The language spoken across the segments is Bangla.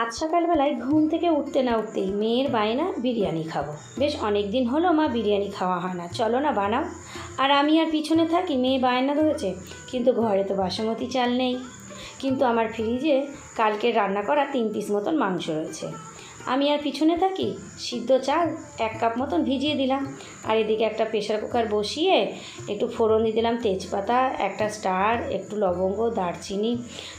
আজ সকালবেলায় ঘুম থেকে উঠতে না উঠতেই মেয়ের বায়না, বিরিয়ানি খাব। বেশ অনেক দিন হলো মা বিরিয়ানি খাওয়া হয় না। চলো না বানাও। আর আমি আর পিছনে থাকি, মেয়ে বায়না ধরেছে, কিন্তু ঘরে তো বাসমতি চাল নেই। কিন্তু আমার ফ্রিজে কালকে রান্না করা তিন পিস মতন মাংস রয়েছে। আমি আর পিছনে থাকি? সিদ্ধ চাল এক কাপ মতন ভিজিয়ে দিলাম। আর এদিকে একটা প্রেশার কুকার বসিয়ে একটু ফোড়ন দিয়ে দিলাম তেজপাতা, একটা স্টার, একটু লবঙ্গ, দারচিনি।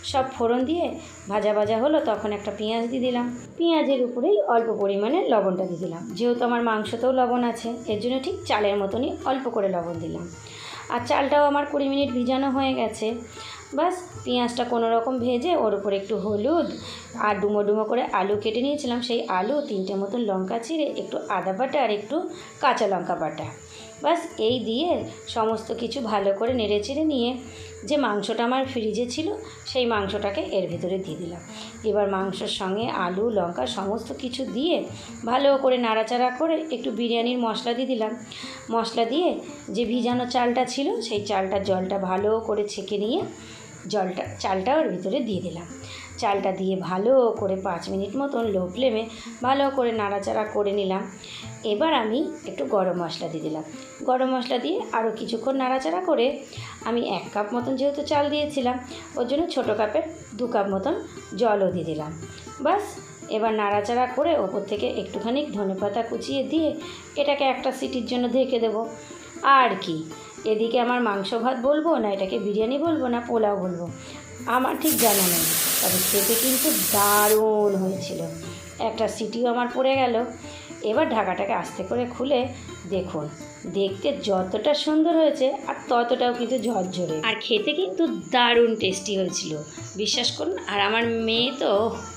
সব ফোড়ন দিয়ে ভাজা ভাজা হলো, তখন একটা পেঁয়াজ দিয়ে দিলাম। পেঁয়াজের উপরেই অল্প পরিমাণে লবণটা দিয়ে দিলাম। যেহেতু আমার মাংসতেও লবণ আছে, এর জন্য ঠিক চালের মতনই অল্প করে লবণ দিলাম। আর চালটাও আমার কুড়ি মিনিট ভিজানো হয়ে গেছে। বাস পেঁয়াজটা কোনো রকম ভেজে ওর উপরে একটু হলুদ আর ডুমো ডুমো করে আলু কেটে নিয়েছিলাম। সেই আলু, তিনটে মতন লঙ্কা চিড়ে একটু আদা বাটা আর একটু কাঁচা লঙ্কা বাটা। বাস এই দিয়ে সমস্ত কিছু ভালো করে নেড়ে চেড়ে নিয়ে যে মাংসটা আমার ফ্রিজে ছিল, সেই মাংসটাকে এর ভেতরে দিয়ে দিলাম। এবার মাংসর সঙ্গে আলু, লঙ্কা সমস্ত কিছু দিয়ে ভালো করে নাড়াচাড়া করে একটু বিরিয়ানির মশলা দিয়ে দিলাম। মশলা দিয়ে যে ভিজানো চালটা ছিল, সেই চালটার জলটা ভালো করে ছেঁকে নিয়ে জলটা, চালটা ওর ভিতরে দিয়ে দিলাম। চালটা দিয়ে ভালো করে পাঁচ মিনিট মতন লো ফ্লেমে ভালো করে নাড়াচাড়া করে নিলাম। এবার আমি একটু গরম মশলা দিয়ে দিলাম। গরম মশলা দিয়ে আরও কিছুক্ষণ নাড়াচাড়া করে আমি এক কাপ মতন যেহেতু চাল দিয়েছিলাম, ওর জন্য ছোটো কাপের দু কাপ মতন জলও দিয়ে দিলাম। বাস এবার নাড়াচাড়া করে ওপর থেকে একটুখানি ধনেপাতা কুচিয়ে দিয়ে এটাকে একটা সিটির জন্য ঢেকে দেবো। আর কি? এদিকে আমার মাংস ভাত বলব না এটাকে বিরিয়ানি বলব না পোলাও বলব? আমার ঠিক জানা নেই। তবে খেতে কিন্তু দারুণ হয়েছিল। একটা সিটিও আমার পড়ে গেল। এবার ঢাকাটাকে আস্তে করে খুলে দেখুন। দেখতে যতটা সুন্দর হয়েছে আর ততটাও কিন্তু ঝরঝরে। আর খেতে কিন্তু দারুণ টেস্টি হয়েছিল। বিশ্বাস করুন, আর আমার মেয়ে তো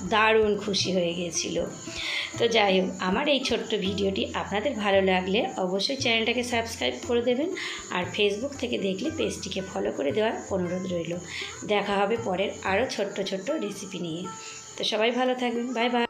দারুণ খুশি হয়ে গিয়েছিল। তো যাই হোক, আমার এই ছোট্ট ভিডিওটি আপনাদের ভালো লাগলে অবশ্যই চ্যানেলটাকে সাবস্ক্রাইব করে দেবেন আর ফেসবুক থেকে দেখলে পেজটিকে ফলো করে দেওয়ার অনুরোধ রইল। দেখা হবে পরের আরও ছোট্ট ছোট্ট রেসিপি নিয়ে। তো সবাই ভালো থাকবেন বাই বাই